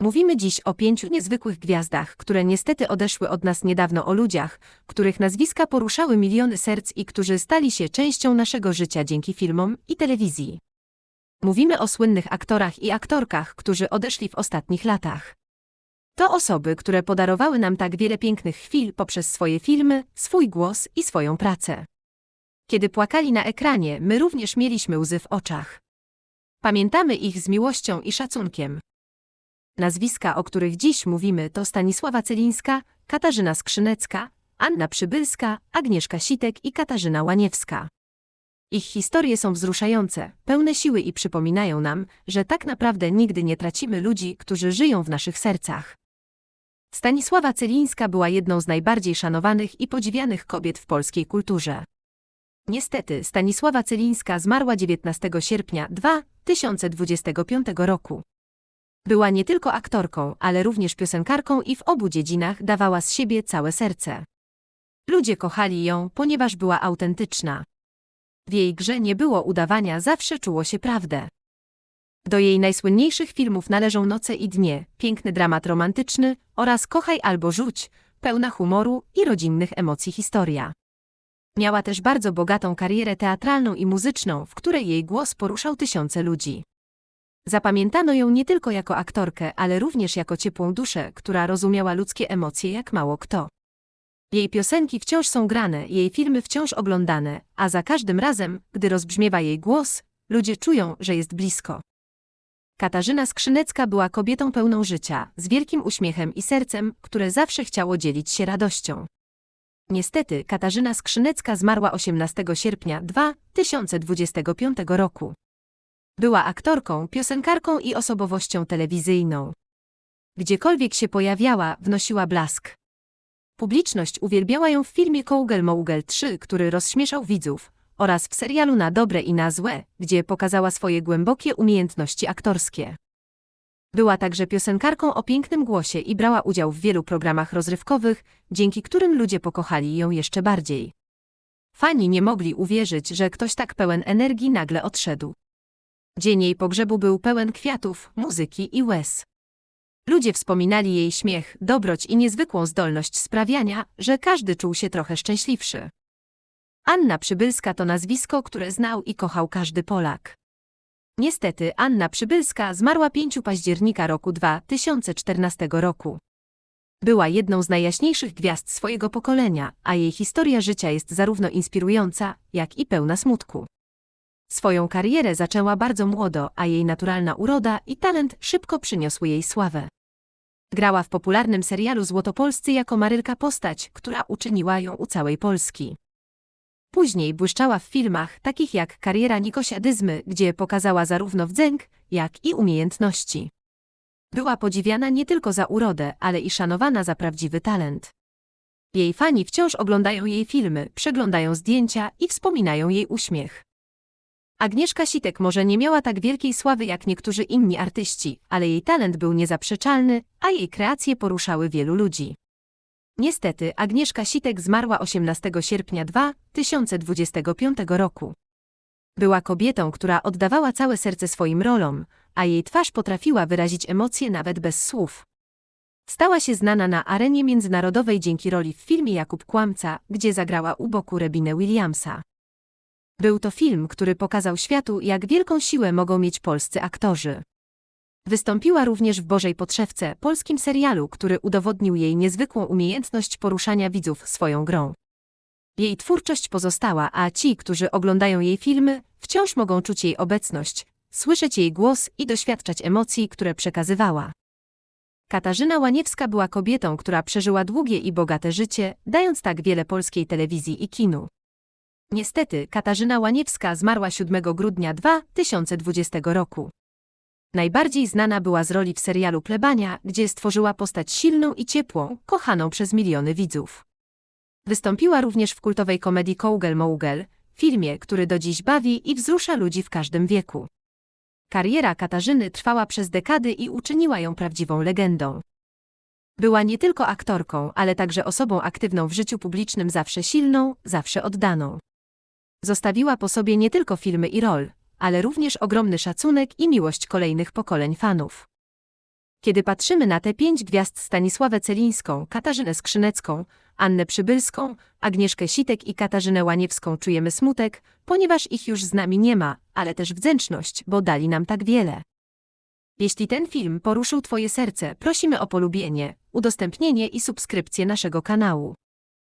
Mówimy dziś o pięciu niezwykłych gwiazdach, które niestety odeszły od nas niedawno o ludziach, których nazwiska poruszały miliony serc i którzy stali się częścią naszego życia dzięki filmom i telewizji. Mówimy o słynnych aktorach i aktorkach, którzy odeszli w ostatnich latach. To osoby, które podarowały nam tak wiele pięknych chwil poprzez swoje filmy, swój głos i swoją pracę. Kiedy płakali na ekranie, my również mieliśmy łzy w oczach. Pamiętamy ich z miłością i szacunkiem. Nazwiska, o których dziś mówimy, to Stanisława Celińska, Katarzyna Skrzynecka, Anna Przybylska, Agnieszka Sitek i Katarzyna Łaniewska. Ich historie są wzruszające, pełne siły i przypominają nam, że tak naprawdę nigdy nie tracimy ludzi, którzy żyją w naszych sercach. Stanisława Celińska była jedną z najbardziej szanowanych i podziwianych kobiet w polskiej kulturze. Niestety, Stanisława Celińska zmarła 19 sierpnia 2025 roku. Była nie tylko aktorką, ale również piosenkarką i w obu dziedzinach dawała z siebie całe serce. Ludzie kochali ją, ponieważ była autentyczna. W jej grze nie było udawania, zawsze czuło się prawdę. Do jej najsłynniejszych filmów należą Noce i Dnie, piękny dramat romantyczny oraz Kochaj albo rzuć, pełna humoru i rodzinnych emocji historia. Miała też bardzo bogatą karierę teatralną i muzyczną, w której jej głos poruszał tysiące ludzi. Zapamiętano ją nie tylko jako aktorkę, ale również jako ciepłą duszę, która rozumiała ludzkie emocje jak mało kto. Jej piosenki wciąż są grane, jej filmy wciąż oglądane, a za każdym razem, gdy rozbrzmiewa jej głos, ludzie czują, że jest blisko. Katarzyna Skrzynecka była kobietą pełną życia, z wielkim uśmiechem i sercem, które zawsze chciało dzielić się radością. Niestety, Katarzyna Skrzynecka zmarła 18 sierpnia 2025 roku. Była aktorką, piosenkarką i osobowością telewizyjną. Gdziekolwiek się pojawiała, wnosiła blask. Publiczność uwielbiała ją w filmie Kołgel Mołgel 3, który rozśmieszał widzów, oraz w serialu Na dobre i na złe, gdzie pokazała swoje głębokie umiejętności aktorskie. Była także piosenkarką o pięknym głosie i brała udział w wielu programach rozrywkowych, dzięki którym ludzie pokochali ją jeszcze bardziej. Fani nie mogli uwierzyć, że ktoś tak pełen energii nagle odszedł. Dzień jej pogrzebu był pełen kwiatów, muzyki i łez. Ludzie wspominali jej śmiech, dobroć i niezwykłą zdolność sprawiania, że każdy czuł się trochę szczęśliwszy. Anna Przybylska to nazwisko, które znał i kochał każdy Polak. Niestety, Anna Przybylska zmarła 5 października roku 2014 roku. Była jedną z najjaśniejszych gwiazd swojego pokolenia, a jej historia życia jest zarówno inspirująca, jak i pełna smutku. Swoją karierę zaczęła bardzo młodo, a jej naturalna uroda i talent szybko przyniosły jej sławę. Grała w popularnym serialu Złotopolscy jako Marylka postać, która uczyniła ją u całej Polski. Później błyszczała w filmach takich jak Kariera Nikosia Dyzmy, gdzie pokazała zarówno wdzęk, jak i umiejętności. Była podziwiana nie tylko za urodę, ale i szanowana za prawdziwy talent. Jej fani wciąż oglądają jej filmy, przeglądają zdjęcia i wspominają jej uśmiech. Agnieszka Sitek może nie miała tak wielkiej sławy jak niektórzy inni artyści, ale jej talent był niezaprzeczalny, a jej kreacje poruszały wielu ludzi. Niestety, Agnieszka Sitek zmarła 18 sierpnia 2025 roku. Była kobietą, która oddawała całe serce swoim rolom, a jej twarz potrafiła wyrazić emocje nawet bez słów. Stała się znana na arenie międzynarodowej dzięki roli w filmie Jakub Kłamca, gdzie zagrała u boku Rebine Williamsa. Był to film, który pokazał światu, jak wielką siłę mogą mieć polscy aktorzy. Wystąpiła również w Bożej Podszewce, polskim serialu, który udowodnił jej niezwykłą umiejętność poruszania widzów swoją grą. Jej twórczość pozostała, a ci, którzy oglądają jej filmy, wciąż mogą czuć jej obecność, słyszeć jej głos i doświadczać emocji, które przekazywała. Katarzyna Łaniewska była kobietą, która przeżyła długie i bogate życie, dając tak wiele polskiej telewizji i kinu. Niestety, Katarzyna Łaniewska zmarła 7 grudnia 2020 roku. Najbardziej znana była z roli w serialu Plebania, gdzie stworzyła postać silną i ciepłą, kochaną przez miliony widzów. Wystąpiła również w kultowej komedii Kołgel Mołgel, filmie, który do dziś bawi i wzrusza ludzi w każdym wieku. Kariera Katarzyny trwała przez dekady i uczyniła ją prawdziwą legendą. Była nie tylko aktorką, ale także osobą aktywną w życiu publicznym zawsze silną, zawsze oddaną. Zostawiła po sobie nie tylko filmy i rol, ale również ogromny szacunek i miłość kolejnych pokoleń fanów. Kiedy patrzymy na te pięć gwiazd Stanisławę Celińską, Katarzynę Skrzynecką, Annę Przybylską, Agnieszkę Sitek i Katarzynę Łaniewską czujemy smutek, ponieważ ich już z nami nie ma, ale też wdzięczność, bo dali nam tak wiele. Jeśli ten film poruszył Twoje serce, prosimy o polubienie, udostępnienie i subskrypcję naszego kanału.